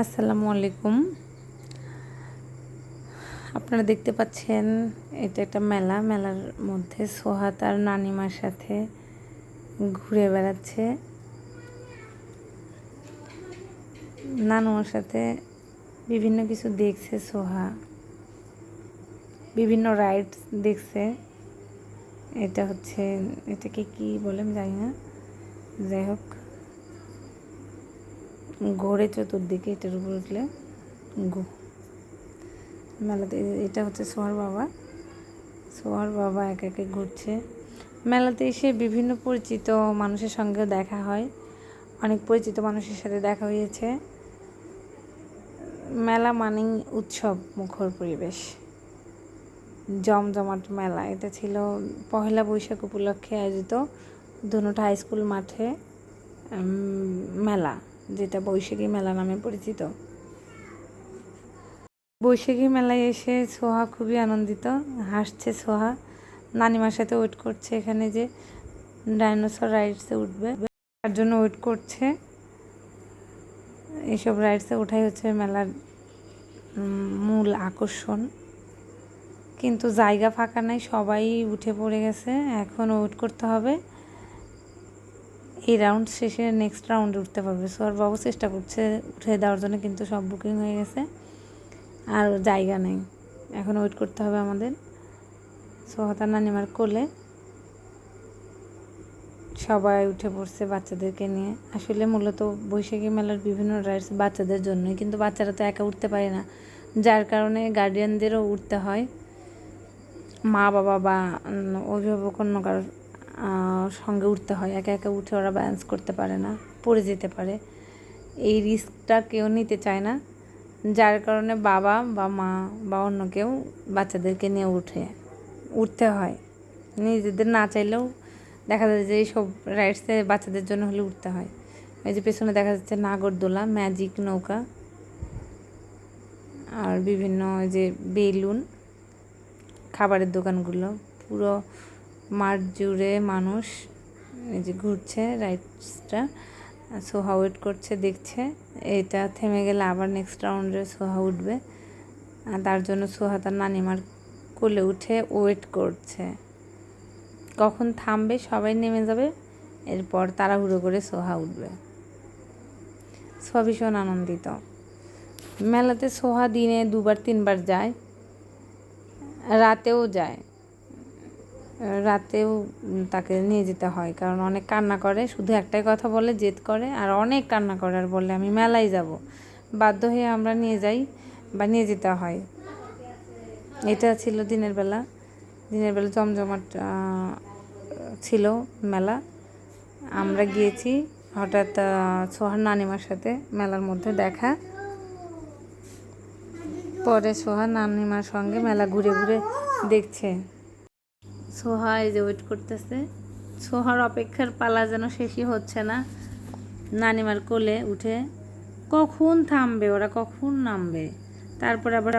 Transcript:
আসসালামু আলাইকুম। আপনারা দেখতে পাচ্ছেন, এটা একটা মেলা। মেলার মধ্যে সোহা তার নানিমার সাথে ঘুরে বেড়াচ্ছে। নানুমার সাথে বিভিন্ন কিছু দেখছে সোহা। বিভিন্ন রাইডস দেখছে। এটা হচ্ছে, এটাকে কি বলে আমি জানি না। যাই হোক। ঘোরে চতুর্দিকে এটার উপর উঠলে গো। মেলাতে এটা হচ্ছে সোহার বাবা। সোহার বাবা একে একে ঘুরছে। মেলাতে এসে বিভিন্ন পরিচিত মানুষের সঙ্গেও দেখা হয়। অনেক পরিচিত মানুষের সাথে দেখা হয়েছে। মেলা মানেই উৎসব, মুখর পরিবেশ। জমজমাট মেলা। এটা ছিল পহেলা বৈশাখ উপলক্ষে আয়োজিত। ধনুটা হাই স্কুল মাঠে মেলা। যেটা বৈশাখী মেলা নামে পরিচিত। বৈশাখী মেলায় এসে সোহা খুবই আনন্দিত, হাসছে সোহা। নানিমার সাথে ওয়েট করছে এখানে যে ডাইনোসর রাইডসে উঠবে। তার জন্য ওয়েট করছে। এইসব রাইডসে ওঠাই হচ্ছে মেলার মূল আকর্ষণ। কিন্তু জায়গা ফাঁকা নাই, সবাই উঠে পড়ে গেছে। এখন ওয়েট করতে হবে। এই রাউন্ড শেষে নেক্সট রাউন্ডে উঠতে পারবে। সো আর বাবু চেষ্টা করছে উঠে দেওয়ার জন্য, কিন্তু সব বুকিং হয়ে গেছে। আর জায়গা নেই। এখন ওয়েট করতে হবে আমাদের। সোহাতা নানিমার কোলে সবাই উঠে পড়ছে বাচ্চাদেরকে নিয়ে। আসলে মূলত বৈশাখী মেলার বিভিন্ন রাইডস বাচ্চাদের জন্যই, কিন্তু বাচ্চারা তো একা উঠতে পারে না। যার কারণে গার্ডিয়ানদেরও উঠতে হয়। মা বাবা বা অভিভাবক অন্য কারোর সঙ্গে উঠতে হয়। একা একা উঠে ওরা ব্যালেন্স করতে পারে না, পড়ে যেতে পারে। এই রিস্কটা কেউ নিতে চায় না, যার কারণে বাবা বা মা বা অন্য কেউ বাচ্চাদেরকে নিয়ে উঠে, উঠতে হয়। নিজেদের না চাইলেও দেখা যায় যে এইসব রাইডসে বাচ্চাদের জন্য হলে উঠতে হয়। এই যে পেছনে দেখা যাচ্ছে নাগরদোলা ম্যাজিক নৌকা, আর বিভিন্ন যে বেলুন, খাবারের দোকানগুলো, পুরো মাঠ জুড়ে মানুষ এই যে ঘুরছে, রাইডসটা। সোহা ওয়েট করছে, দেখছে। এটা থেমে গেলে আবার নেক্সট রাউন্ডে সোহা উঠবে। আর তার জন্য সোহা তার নানিমার কোলে উঠে ওয়েট করছে। কখন থামবে, সবাই নেমে যাবে। এরপর তাড়াহুড়ো করে সোহা উঠবে। সোহা ভীষণ আনন্দিত। মেলাতে সোহা দিনে দুবার, তিনবার যায়। রাতেও যায়। রাতেও তাকে নিয়ে যেতে হয়, কারণ অনেক কান্না করে, শুধু একটাই কথা বলে, জেদ করে, আর অনেক কান্না করে আর বলে, আমি মেলায় যাব। বাধ্য হয়ে আমরা নিয়ে যাই বা নিয়ে যেতে হয়। এটা ছিল দিনের বেলা। দিনের বেলা জমজমাট ছিল মেলা। আমরা গিয়েছি, হঠাৎ সোহার নানিমার সাথে মেলার মধ্যে দেখা। পরে সোহার নানিমার সঙ্গে মেলা ঘুরে ঘুরে দেখছে। সোহা এই যে ওয়েট করতেছে। সোহার অপেক্ষার পালা যেন শেষই হচ্ছে না। নানিমার কোলে উঠে, কখন থামবে? ওরা কখন নামবে? তারপর আবার